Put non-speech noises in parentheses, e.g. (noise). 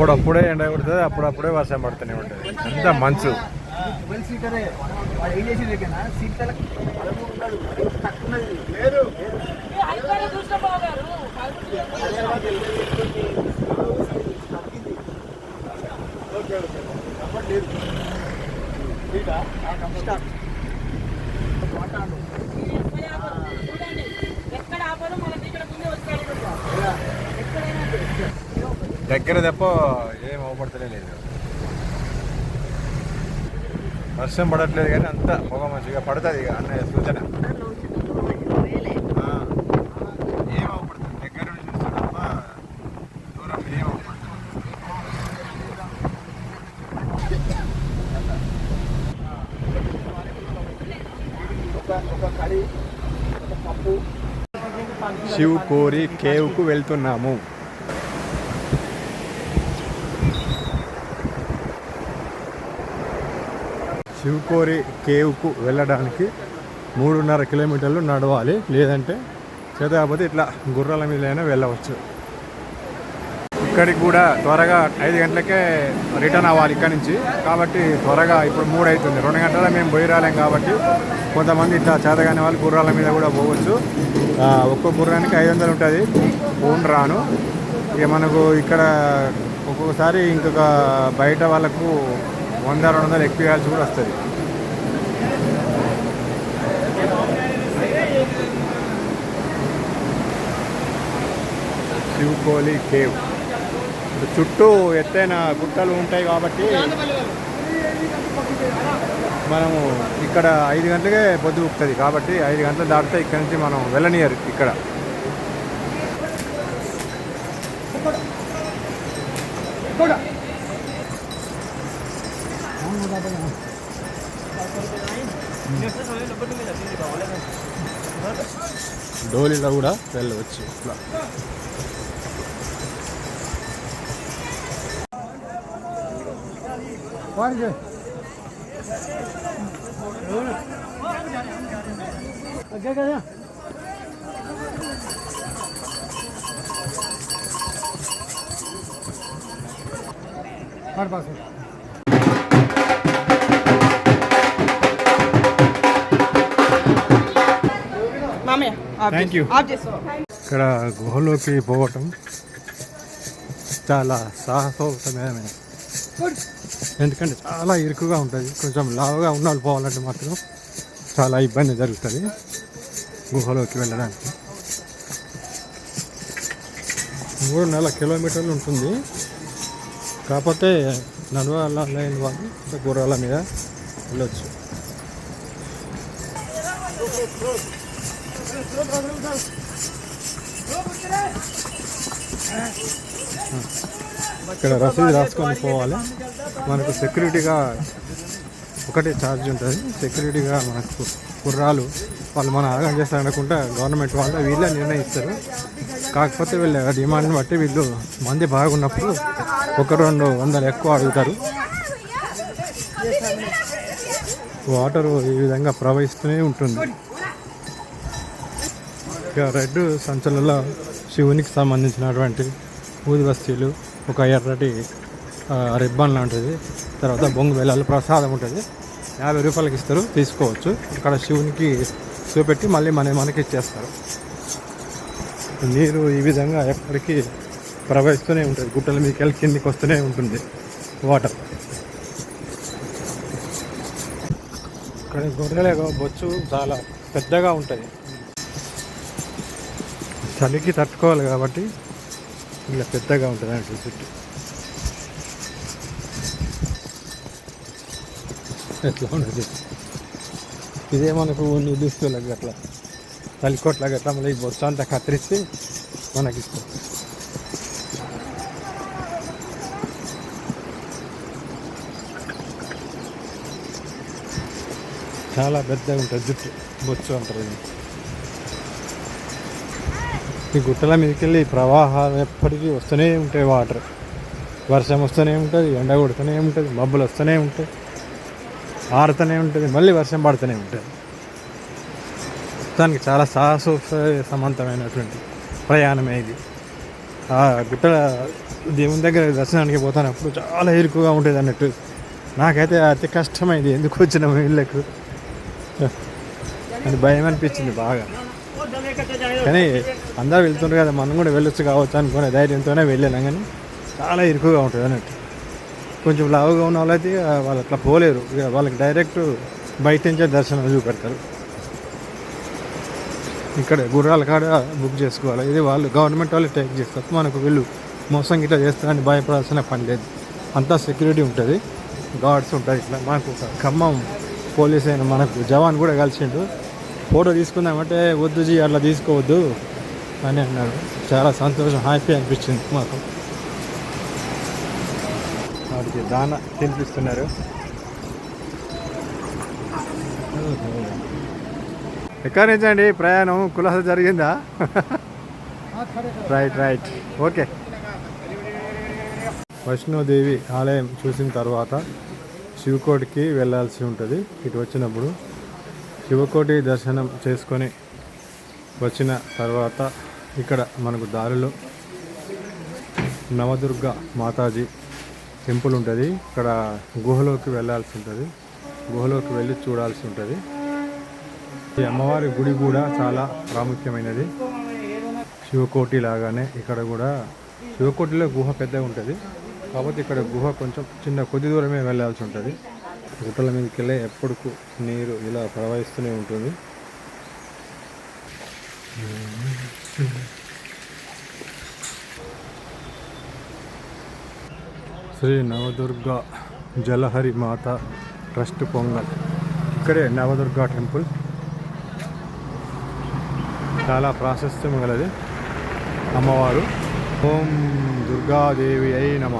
అప్పుడప్పుడే ఎండ కొడుతుంది అప్పుడప్పుడే వర్షం పడుతూనే ఉంటుంది అంత మంచు. ట్వెల్వ్ సీటరే వాడు ఏం చేసి దగ్గర సీట్ పదమూడు ఉన్నాడు తక్కువ ఉన్నది లేదు ఓకే ఓకే కంఫర్ట్ లేదు సీటా స్టార్ట్ మాట్లాడు ఎక్కడ ఆపరు మనకి ఇక్కడ ముందే వచ్చాడు ఎక్కడైనా దగ్గర తప్ప ఏం అవపడతలే లేదు. వర్షం పడట్లేదు కానీ అంత పొగ మంచిగా పడుతుంది ఇక అన్నయ్య సూచన. ఏం అవపడుతుంది దగ్గర నుంచి చూస్తే తప్ప దూరం ఏం అవపడుతుంది శివ్ కోరి కేవ్కు వెళ్తున్నాము. శివకోరి కేవ్కు వెళ్ళడానికి మూడున్నర కిలోమీటర్లు నడవాలి. లేదంటే చేతకపోతే ఇట్లా గుర్రాల మీదైనా వెళ్ళవచ్చు. ఇక్కడికి కూడా త్వరగా ఐదు గంటలకే రిటర్న్ అవ్వాలి ఇక్కడ నుంచి. కాబట్టి త్వరగా ఇప్పుడు మూడు అవుతుంది. రెండు గంటల మేము పోయి రాలేం కాబట్టి కొంతమంది ఇట్లా చేతగానే వాళ్ళు గుర్రాల మీద కూడా పోవచ్చు. ఒక్కో గుర్రానికి ఐదు వందలు ఉంటుంది. ఫోన్ రాను. ఇక మనకు ఇక్కడ ఒక్కొక్కసారి ఇంకొక బయట వాళ్ళకు వంద రెండు వందలు ఎక్కియాల్సి కూడా వస్తుంది. శివకోలి కేవ్. చుట్టూ ఎత్తైన గుట్టలు ఉంటాయి కాబట్టి మనము ఇక్కడ ఐదు గంటలకే పొద్దు ఉపుతుంది కాబట్టి ఐదు గంటలు దాటితే ఇక్కడ నుంచి మనం వెళ్ళనియరు ఇక్కడ. డోలీలో కూడా వెళ్ళవచ్చు ఇట్లా మామయ్య థ్యాంక్ యూ ఇక్కడ గుహలోకి పోవటం చాలా సాహసోపమైన ఎందుకంటే చాలా ఇరుకుగా ఉంటుంది. కొంచెం లావుగా ఉన్న వాళ్ళు పోవాలంటే మాత్రం చాలా ఇబ్బంది జరుగుతుంది గుహలోకి వెళ్ళడానికి. మూడున్నర కిలోమీటర్లు ఉంటుంది. కాకపోతే నడవాలని వాళ్ళు గుర్రాల మీద వెళ్ళొచ్చు. ఇక్కడ రసీదు రాసుకొని పోవాలి. మనకు సెక్యూరిటీగా ఒకటే ఛార్జ్ ఉంటుంది. సెక్యూరిటీగా మనకు కుర్రాలు వాళ్ళు మన ఆగం చేస్తారు అనుకుంటా గవర్నమెంట్ వాళ్ళు వీళ్ళే నిర్ణయిస్తారు. కాకపోతే వీళ్ళ డిమాండ్ని బట్టి వీళ్ళు మంది బాగున్నప్పుడు ఒక రెండు వందలు ఎక్కువ అడుగుతారు. వాటర్ ఈ విధంగా ప్రవహిస్తూనే ఉంటుంది. ఇక రెడ్ సంచులలో శివునికి సంబంధించినటువంటి ఊది వస్తువులు ఒక ఎర్రటి రిబ్బన్ లాంటిది. తర్వాత బొంగు వెళ్ళాలి ప్రసాదం ఉంటుంది. యాభై రూపాయలకి ఇస్తారు తీసుకోవచ్చు. ఇక్కడ శివునికి చూపెట్టి మళ్ళీ మన మనకి ఇచ్చేస్తారు. నీరు ఈ విధంగా ఎప్పటికీ ప్రవహిస్తూనే ఉంటుంది. గుట్టల మీకు వెళ్ళి కిందికి వస్తూనే ఉంటుంది వాటర్. ఇక్కడ గొర్రెల బొచ్చు చాలా పెద్దగా ఉంటుంది. చలికి తట్టుకోవాలి కాబట్టి ఇలా పెద్దగా ఉంటుంది అంటే చుట్టూ ఎట్లా ఉండదు ఇదే మనకు నిలుస్తులకు అట్లా తలికోట్లకి అట్లా మళ్ళీ ఈ బొచ్చ అంతా కత్తిరిస్తే మనకి ఇస్తాం చాలా పెద్దగా ఉంటుంది జుట్టు బొచ్చు అంటారు ఈ గుట్టల మీదకి వెళ్ళి ప్రవాహాలు ఎప్పటికీ వస్తూనే ఉంటాయి వాటర్. వర్షం వస్తూనే ఉంటుంది ఎండ కొడుతూనే ఉంటుంది మబ్బులు వస్తూనే ఉంటాయి ఆడుతూనే ఉంటుంది మళ్ళీ వర్షం పడుతూనే ఉంటుంది. మొత్తానికి చాలా సాహసోప సమంతమైనటువంటి ప్రయాణమే ఇది. ఆ గుట్టల దేవుని దగ్గర దర్శనానికి పోతానప్పుడు చాలా ఇరుకుగా ఉంటుంది అన్నట్టు. నాకైతే అతి కష్టమైంది ఎందుకు వచ్చిన వీళ్ళకు. అని భయం అనిపించింది బాగా. కానీ అందరూ వెళ్తుండ్రు కదా మనం కూడా వెళ్ళొచ్చు కావచ్చు అనుకునే ధైర్యంతోనే వెళ్ళాను కానీ చాలా ఇరుకుగా ఉంటుంది అన్నట్టు. కొంచెం లావుగా ఉన్న వాళ్ళైతే వాళ్ళు అట్లా పోలేరు. ఇక వాళ్ళకి డైరెక్ట్ బయట నుంచే దర్శనం చూపెడతారు. ఇక్కడ గుర్రాల కాడ బుక్ చేసుకోవాలి. ఇది వాళ్ళు గవర్నమెంట్ వాళ్ళు టేక్ చేస్తారు. మనకు వీళ్ళు మోసం ఇట్లా చేస్తారని భయపడాల్సిన పని లేదు. అంతా సెక్యూరిటీ ఉంటుంది. గార్డ్స్ ఉంటాయి ఇట్లా. మనకు ఒక ఖమ్మం పోలీస్ అయిన మనకు జవాన్ కూడా కలిసిండు. ఫోటో తీసుకుందామంటే వద్దు జీ అట్లా తీసుకోవద్దు అని అన్నాడు. చాలా సంతోషం హ్యాపీ అనిపించింది మాకు. వాడికి దాన తినిపిస్తున్నారు. ఎక్కడి నుంచి అండి ప్రయాణం కులాస జరిగిందా? (laughs) Right right. ఓకే. వైష్ణోదేవి ఆలయం చూసిన తర్వాత శివకోటికి వెళ్ళాల్సి ఉంటుంది. ఇటు వచ్చినప్పుడు శివకోటి దర్శనం చేసుకొని వచ్చిన తర్వాత ఇక్కడ మనకు దారిలో నవదుర్గ మాతాజీ టెంపుల్ ఉంటుంది. ఇక్కడ గుహలోకి వెళ్ళాల్సి ఉంటుంది. గుహలోకి వెళ్ళి చూడాల్సి ఉంటుంది. ఈ అమ్మవారి గుడి కూడా చాలా ప్రాముఖ్యమైనది. శివకోటి లాగానే ఇక్కడ కూడా శివకోటిలో గుహ పెద్దగా ఉంటుంది. కాకపోతే ఇక్కడ గుహ కొంచెం చిన్న కొద్ది దూరమే వెళ్ళాల్సి ఉంటుంది. గుట్టల మీదకి వెళ్ళే ఎప్పటికు నీరు ఇలా ప్రవహిస్తూనే ఉంటుంది. శ్రీ నవదుర్గ జలహరి మాత ట్రస్ట్ పొంగల్. ఇక్కడే నవదుర్గ టెంపుల్. చాలా ప్రాశస్త్యం గలది. అమ్మవారు. ఓం దుర్గాదేవి అయి నమ.